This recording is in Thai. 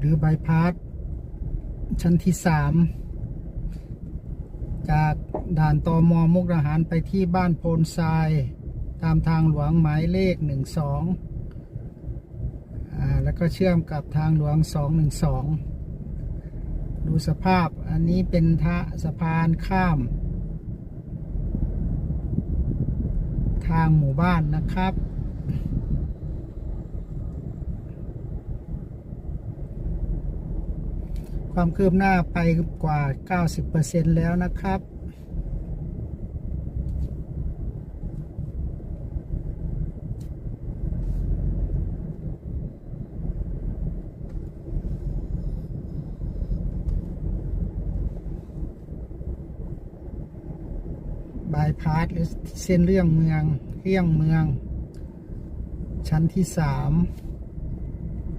หรือบายพาสชั้นที่สามจากด่านตอมอมุกดาหารไปที่บ้านโพนทราย ตามทางหลวงหมายเลขหนึ่งสองแล้วก็เชื่อมกับทางหลวงสองหนึ่งสองดูสภาพอันนี้เป็นทะสะพานข้าม ทางหมู่บ้านนะครับ ความคืบหน้าไปกว่า 90%แล้วนะครับ บายพาสหรือเส้นเรื่องเมืองเลี่ยงเมือง ชั้นที่สาม